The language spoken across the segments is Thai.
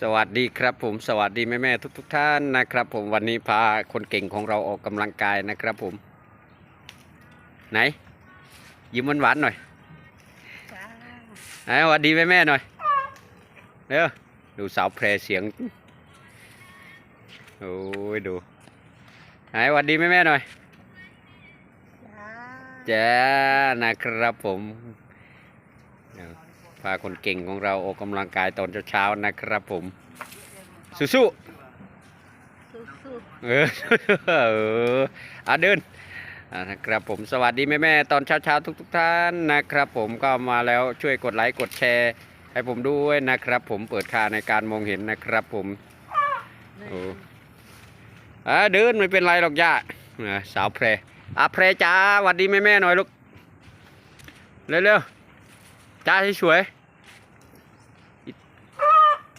สวัสดีครับผมสวัสดีแม่แม่ๆทุกทุกๆท่านนะครับ ผมวันนี้พาคนเก่งของเราออกกำลังกายนะครับผม ไหน ยิ้มหวานๆหน่อยจ้าไหนสวัสดีแม่แม่ๆหน่อยเร็วดูสาวแพรเสียงโอ้ยดูไหนสวัสดีแม่แม่ๆหน่อยจ้าจ้านะครับผมเดี๋ยว พาคนเก่งของเราออกกำลังกายตอนเช้าๆนะครับผม สู้ๆสู้เออเอออะเดินอะนะครับผมสวัสดีแม่แม่ๆตอนเช้าๆทุก ๆ ท่านนะครับ ผมก็มาแล้วช่วยกดไลค์กดแชร์ ให้ผมด้วยนะครับ ผมเปิดค่าในการมองเห็นนะครับผมๆโอ้อะเดินไม่เป็นไรหรอกย่าอะสาวแพรอะแพรจ้าสวัสดีแม่แม่ๆหน่อยลูกเร็วๆ จ้าที่สวย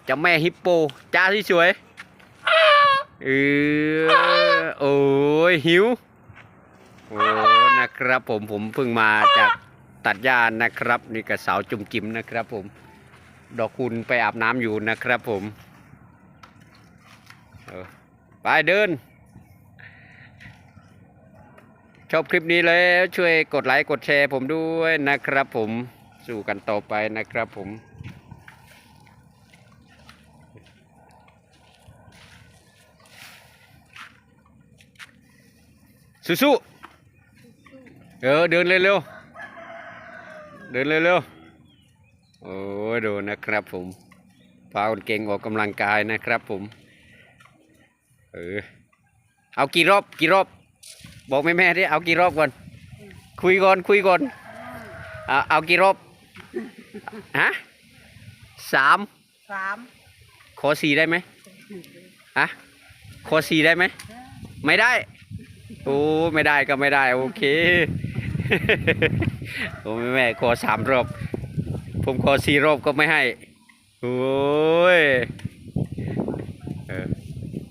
จะแม่ฮิปโปจ้าที่สวยเออโอ้ยหิวโอ้นะครับผมผมเพิ่งมาจากตัดหญ้านะครับ นี่กับสาวจุ่มจิ๋มนะครับผม ดอกคุณไปอาบน้ำอยู่นะครับผมออไปเดิน ชอบคลิปนี้แล้วช่วยกดไลค์กดแชร์ผมด้วยนะครับผม สู้กันต่อไปนะครับผม สู้ๆเออเดินเร็วๆเดินเร็วๆโอ้ดูนะครับผมพาคนเก่งออกกำลังกายนะครับผม เออ เอากี่รอบกี่รอบ บอกแม่แม่ๆดิเอากี่รอบก่อน คุยก่อนคุยก่อน เอาเอากี่รอบ ฮะสามสามขอสี่ได้ไหมฮะขอสี่ได้ไหม ไม่ได้ โอ้ไม่ได้ก็ไม่ได้ โอเค โอ้แม่แม่ขอสามรอบ ผมขอสี่รอบก็ไม่ให้ โอ้ยเออ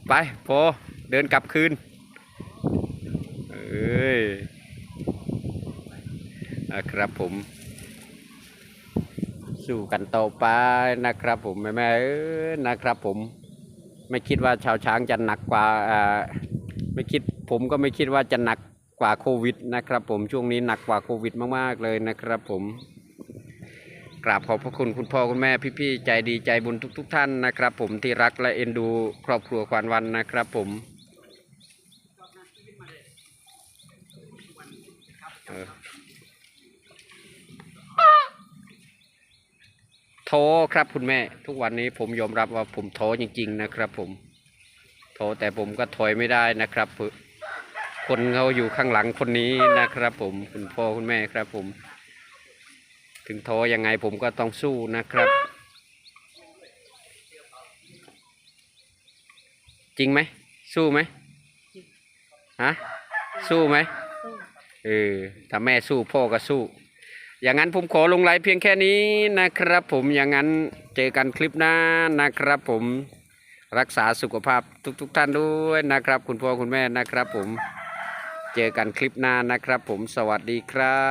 ไปพอเดินกลับคืนเอ้ยนะครับผม สู้กันต่อไปนะครับผมแม่แม่เอ้ยนะครับผมไม่คิดว่าชาวช้างจะหนักกว่าอ่าไม่คิดผมก็ไม่คิดว่าจะหนักกว่าโควิดนะครับผมช่วงนี้หนักกว่าโควิดมากๆเลยนะครับผมกราบขอบพระคุณคุณพ่อคุณแม่พี่ๆใจดีใจบุญทุก ๆท่านนะครับ ผมที่รักและเอ็นดูครอบครัวควานวันนะครับผมเออ ท้อครับคุณแม่ ทุกวันนี้ผมยอมรับว่าผมท้อจริง ๆ นะครับ ผมท้อแต่ผมก็ถอยไม่ได้นะครับ คนเขาอยู่ข้างหลังคนนี้นะครับ ผมคุณพ่อคุณแม่ครับ ผม ถึงท้อยังไงผมก็ต้องสู้นะครับ จริงไหมสู้ไหมฮะสู้ไหมเออถ้าแม่สู้พ่อก็สู้ อย่างนั้นผมขอลงไลน์เพียงแค่นี้นะครับ ผมอย่างนั้นเจอกันคลิปหน้านะครับ ผมรักษาสุขภาพทุกๆท่านด้วยนะครับ คุณพ่อคุณแม่นะครับ ผมเจอกันคลิปหน้านะครับ ผมสวัสดีครับ